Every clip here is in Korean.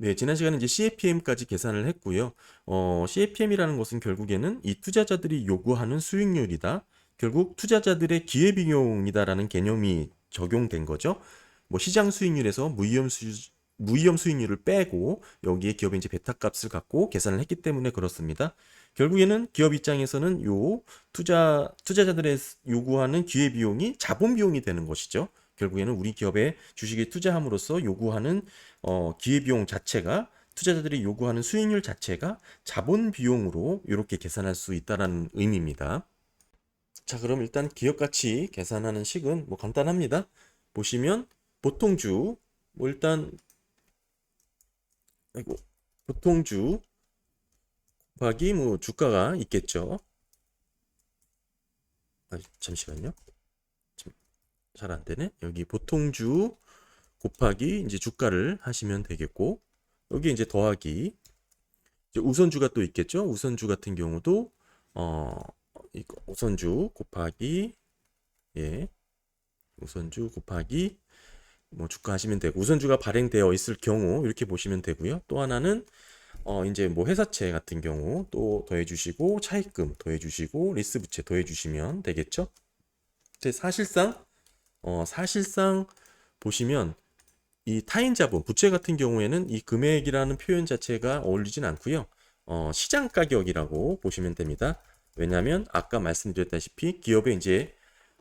네, 지난 시간에 이제 CAPM까지 계산을 했고요. 어, CAPM이라는 것은 결국에는 이 투자자들이 요구하는 수익률이다. 결국 투자자들의 기회비용이다라는 개념이 적용된 거죠. 뭐 시장 수익률에서 무위험 수 무위험 수익률을 빼고 여기에 기업의 이제 베타 값을 갖고 계산을 했기 때문에 그렇습니다. 결국에는 기업 입장에서는 요 투자 투자자들의 요구하는 기회 비용이 자본 비용이 되는 것이죠. 결국에는 우리 기업에 주식에 투자함으로써 요구하는 어, 기회 비용 자체가 투자자들이 요구하는 수익률 자체가 자본 비용으로 이렇게 계산할 수 있다라는 의미입니다. 자, 그럼 일단 기업 가치 계산하는 식은 뭐 간단합니다. 보시면 보통주 뭐 일단 아이고 보통주 곱하기 뭐 주가가 있겠죠. 아, 잠시만요. 잘 안 되네. 여기 보통주 곱하기 이제 주가를 하시면 되겠고 여기 이제 더하기 이제 우선주가 또 있겠죠. 우선주 같은 경우도 어 이거 우선주 곱하기 예 우선주 곱하기 뭐 주가 하시면 되고 우선주가 발행되어 있을 경우 이렇게 보시면 되고요. 또 하나는 어 이제 뭐 회사채 같은 경우 또 더해 주시고 차입금 더해 주시고 리스 부채 더해 주시면 되겠죠. 사실상 어 사실상 보시면 이 타인 자본 부채 같은 경우에는 이 금액이라는 표현 자체가 어울리진 않고요. 어 시장 가격이라고 보시면 됩니다. 왜냐하면 아까 말씀드렸다시피 기업의 이제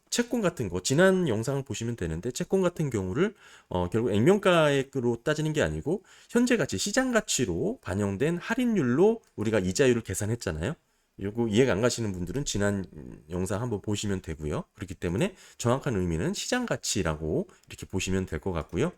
채권 같은 거 지난 영상을 보시면 되는데 채권 같은 경우를 어, 결국 액면가액으로 따지는 게 아니고 현재 가치 시장 가치로 반영된 할인율로 우리가 이자율을 계산했잖아요. 요거 이해가 안 가시는 분들은 지난 영상 한번 보시면 되고요. 그렇기 때문에 정확한 의미는 시장 가치라고 이렇게 보시면 될 것 같고요.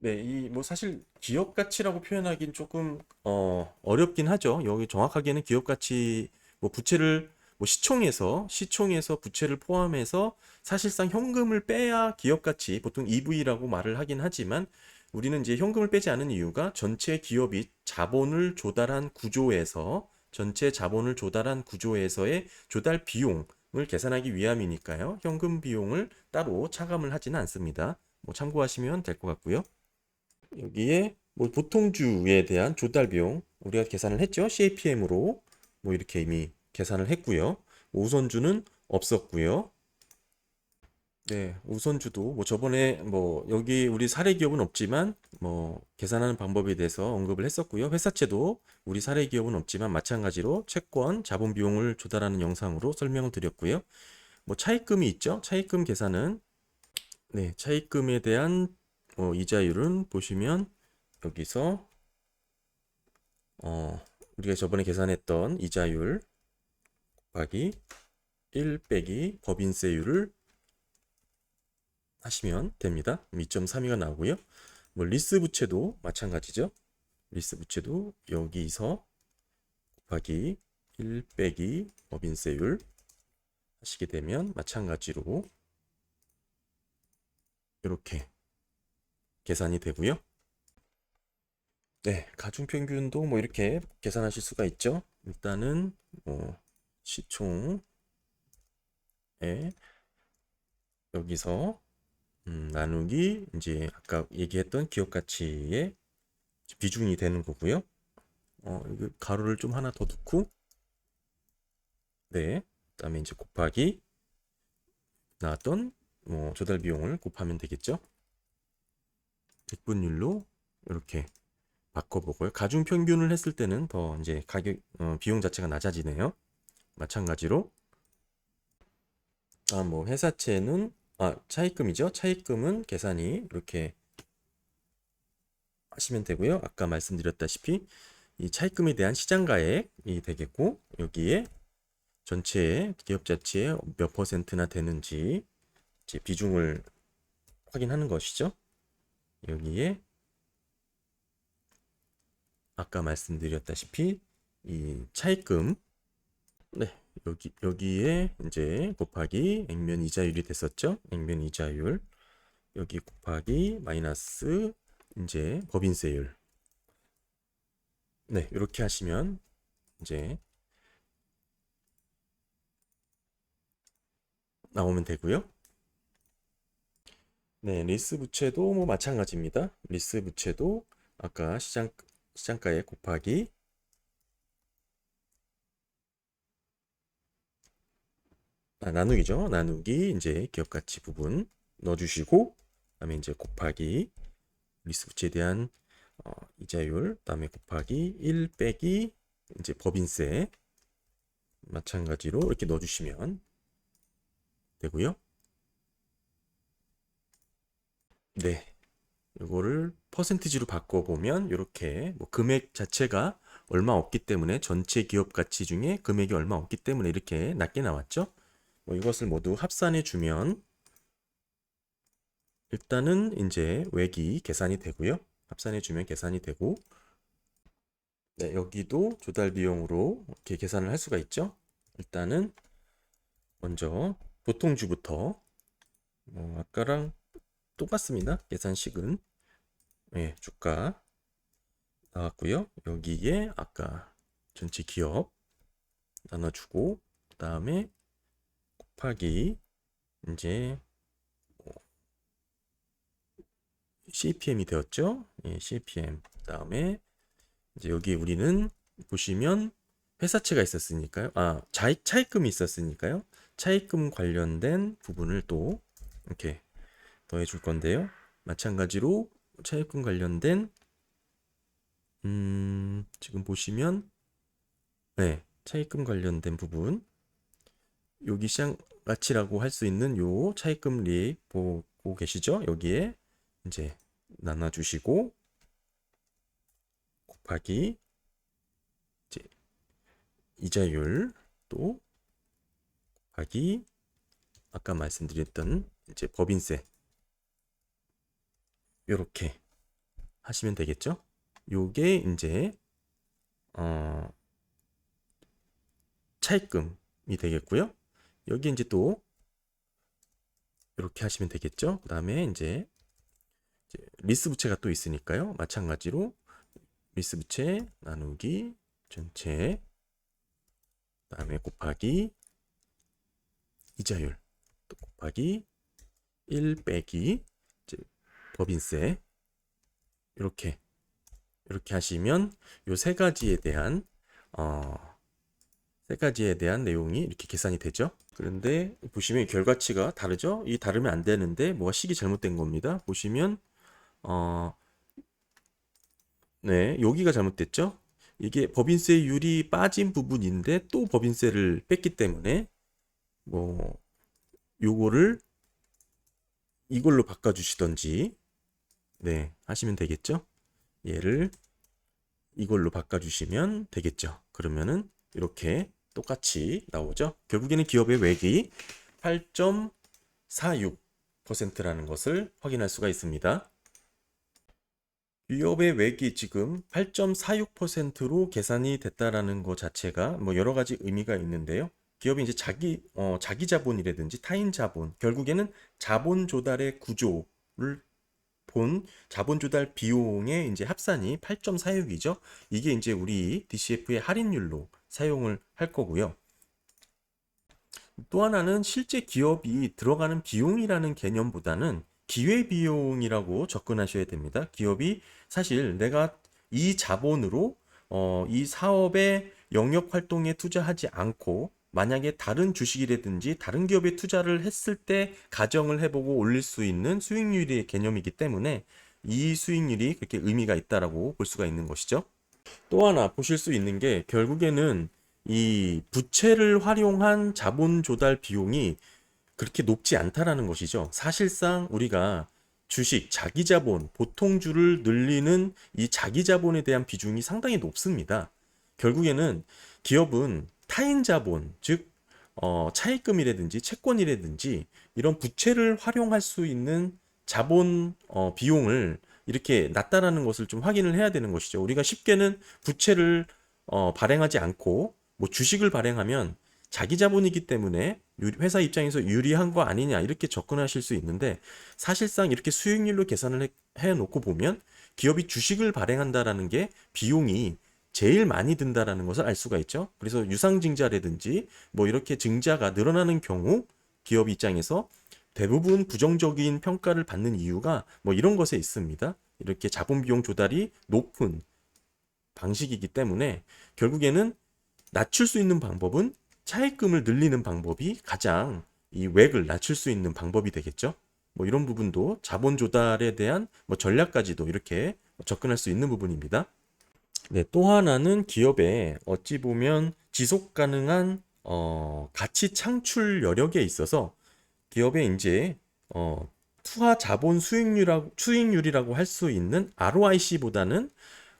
네, 이 뭐 사실 기업 가치라고 표현하기는 조금 어 어렵긴 하죠. 여기 정확하게는 기업 가치 뭐 부채를 뭐 시총에서 시총에서 부채를 포함해서 사실상 현금을 빼야 기업 가치 보통 EV라고 말을 하긴 하지만 우리는 이제 현금을 빼지 않은 이유가 전체 기업이 자본을 조달한 구조에서 전체 자본을 조달한 구조에서의 조달 비용을 계산하기 위함이니까요. 현금 비용을 따로 차감을 하지는 않습니다. 뭐 참고하시면 될 것 같고요. 여기에 뭐 보통주에 대한 조달 비용 우리가 계산을 했죠. CAPM으로 뭐 이렇게 이미 계산을 했고요. 우선주는 없었고요. 네, 우선주도 뭐 저번에 뭐 여기 우리 사례 기업은 없지만 뭐 계산하는 방법에 대해서 언급을 했었고요. 회사채도 우리 사례 기업은 없지만 마찬가지로 채권 자본 비용을 조달하는 영상으로 설명을 드렸고요. 뭐 차입금이 있죠. 차입금 계산은 네, 차입금에 대한 어, 이자율은 보시면 여기서 어, 우리가 저번에 계산했던 이자율 곱하기 1 빼기 법인세율을 하시면 됩니다. 2.32가 나오고요. 뭐 리스 부채도 마찬가지죠. 리스 부채도 여기서 곱하기 1 빼기 법인세율 하시게 되면 마찬가지로 이렇게 계산이 되고요. 네, 가중평균도 뭐 이렇게 계산하실 수가 있죠. 일단은 뭐 시총에 여기서 음, 나누기 이제 아까 얘기했던 기업 가치의 비중이 되는 거고요. 어, 가로를 좀 하나 더 넣고 네, 그다음에 이제 곱하기 나왔던 뭐 조달 비용을 곱하면 되겠죠. 백분율로 이렇게 바꿔보고요. 가중 평균을 했을 때는 더 이제 가격 어, 비용 자체가 낮아지네요. 마찬가지로 아뭐 회사채는 아 차입금이죠. 차입금은 계산이 이렇게 하시면 되고요. 아까 말씀드렸다시피 이 차입금에 대한 시장가액이 되겠고 여기에 전체 기업 자치의 몇 퍼센트나 되는지 이제 비중을 확인하는 것이죠. 여기에 아까 말씀드렸다시피 이 차입금 네 여기 여기에 이제 곱하기 액면 이자율이 됐었죠? 액면 이자율. 여기 곱하기 마이너스 이제 법인세율. 네 이렇게 하시면 이제 나오면 되고요. 네 리스 부채도 뭐 마찬가지입니다. 리스 부채도 아까 시장 시장가에 곱하기 아, 나누기죠. 나누기 이제 기업 가치 부분 넣어주시고 그다음에 이제 곱하기 리스부채에 대한 어, 이자율 그다음에 곱하기 1 빼기 이제 법인세 마찬가지로 이렇게 넣어주시면 되고요. 네. 이거를 퍼센티지로 바꿔보면 이렇게 뭐 금액 자체가 얼마 없기 때문에 전체 기업 가치 중에 금액이 얼마 없기 때문에 이렇게 낮게 나왔죠. 뭐 이것을 모두 합산해 주면 일단은 이제 외기 계산이 되고요. 합산해 주면 계산이 되고 네, 여기도 조달 비용으로 이렇게 계산을 할 수가 있죠. 일단은 먼저 보통주부터 뭐 아까랑 똑같습니다. 계산식은 예, 주가 나왔고요. 여기에 아까 전체 기업 나눠주고 그 다음에 곱하기 이제 CPM이 되었죠. 예, CPM 그다음에 이제 여기 우리는 보시면 회사채가 있었으니까요. 아, 차익, 차익금이 있었으니까요. 차익금 관련된 부분을 또 이렇게 더해 줄 건데요. 마찬가지로 차익금 관련된 음, 지금 보시면 네, 차익금 관련된 부분 여기 시장 가치라고 할 수 있는 요 차익금 리입 보고 계시죠? 여기에 이제 나눠 주시고 곱하기 이제 이자율 또 곱하기 아까 말씀드렸던 이제 법인세 요렇게 하시면 되겠죠? 요게 이제 어 차입금이 되겠고요. 여기 이제 또 이렇게 하시면 되겠죠? 그 다음에 이제 이제 리스 부채가 또 있으니까요. 마찬가지로 리스 부채 나누기 전체 그 다음에 곱하기 이자율 또 곱하기 1 빼기 이제 법인세 이렇게 이렇게 하시면 요 세 가지에 대한 어, 세 가지에 대한 내용이 이렇게 계산이 되죠. 그런데 보시면 결과치가 다르죠. 이 다르면 안 되는데 뭐가 식이 잘못된 겁니다. 보시면 어, 네, 여기가 잘못됐죠. 이게 법인세율이 빠진 부분인데 또 법인세를 뺐기 때문에 뭐 요거를 이걸로 바꿔 주시던지 네 하시면 되겠죠. 얘를 이걸로 바꿔 주시면 되겠죠. 그러면은 이렇게 똑같이 나오죠. 결국에는 기업의 외기 8.46%라는 것을 확인할 수가 있습니다. 기업의 외기 지금 8.46%로 계산이 됐다라는 것 자체가 뭐 여러 가지 의미가 있는데요. 기업이 이제 자기 어, 자기 자본이라든지 타인 자본 결국에는 자본 조달의 구조를 본 자본 조달 비용의 이제 합산이 8.46이죠. 이게 이제 우리 DCF의 할인율로 사용을 할 거고요. 또 하나는 실제 기업이 들어가는 비용이라는 개념보다는 기회 비용이라고 접근하셔야 됩니다. 기업이 사실 내가 이 자본으로 어, 이 사업의 영역 활동에 투자하지 않고 만약에 다른 주식이라든지 다른 기업에 투자를 했을 때 가정을 해보고 올릴 수 있는 수익률의 개념이기 때문에 이 수익률이 그렇게 의미가 있다라고 볼 수가 있는 것이죠. 또 하나 보실 수 있는 게 결국에는 이 부채를 활용한 자본 조달 비용이 그렇게 높지 않다라는 것이죠. 사실상 우리가 주식, 자기 자본, 보통주를 늘리는 이 자기 자본에 대한 비중이 상당히 높습니다. 결국에는 기업은 타인 자본, 즉 어, 차입금이라든지 채권이라든지 이런 부채를 활용할 수 있는 자본 어, 비용을 이렇게 낮다라는 것을 좀 확인을 해야 되는 것이죠. 우리가 쉽게는 부채를 어, 발행하지 않고 뭐 주식을 발행하면 자기 자본이기 때문에 회사 입장에서 유리한 거 아니냐 이렇게 접근하실 수 있는데 사실상 이렇게 수익률로 계산을 해, 해 놓고 보면 기업이 주식을 발행한다라는 게 비용이 제일 많이 든다라는 것을 알 수가 있죠. 그래서 유상증자라든지 뭐 이렇게 증자가 늘어나는 경우 기업 입장에서 대부분 부정적인 평가를 받는 이유가 뭐 이런 것에 있습니다. 이렇게 자본 비용 조달이 높은 방식이기 때문에 결국에는 낮출 수 있는 방법은 차입금을 늘리는 방법이 가장 이 웩을 낮출 수 있는 방법이 되겠죠. 뭐 이런 부분도 자본 조달에 대한 뭐 전략까지도 이렇게 접근할 수 있는 부분입니다. 네, 또 하나는 기업의 어찌 보면 지속 가능한 어, 가치 창출 여력에 있어서 기업의 이제 어, 투하 자본 수익률이라고 수익률이라고 할 수 있는 ROIC보다는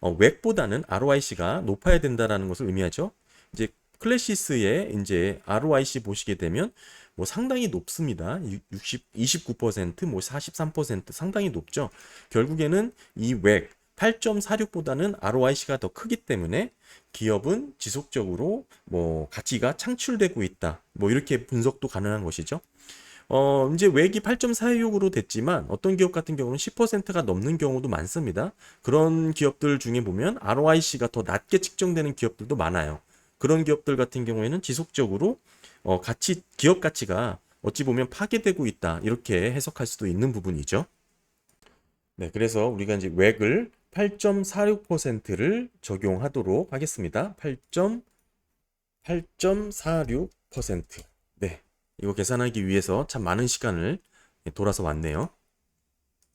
어, 웩보다는 ROIC가 높아야 된다라는 것을 의미하죠. 이제 클래시스의 이제 ROIC 보시게 되면 뭐 상당히 높습니다. 60, 29%, 뭐 43% 상당히 높죠. 결국에는 이웩 8.46보다는 ROIC가 더 크기 때문에 기업은 지속적으로 뭐 가치가 창출되고 있다. 뭐 이렇게 분석도 가능한 것이죠. 어, 이제 웩이 8.46으로 됐지만 어떤 기업 같은 경우는 10%가 넘는 경우도 많습니다. 그런 기업들 중에 보면 ROIC가 더 낮게 측정되는 기업들도 많아요. 그런 기업들 같은 경우에는 지속적으로 어, 가치 기업 가치가 어찌 보면 파괴되고 있다. 이렇게 해석할 수도 있는 부분이죠. 네, 그래서 우리가 이제 웩을 8.46%를 적용하도록 하겠습니다. 8.8.46%. 네. 이거 계산하기 위해서 참 많은 시간을 돌아서 왔네요.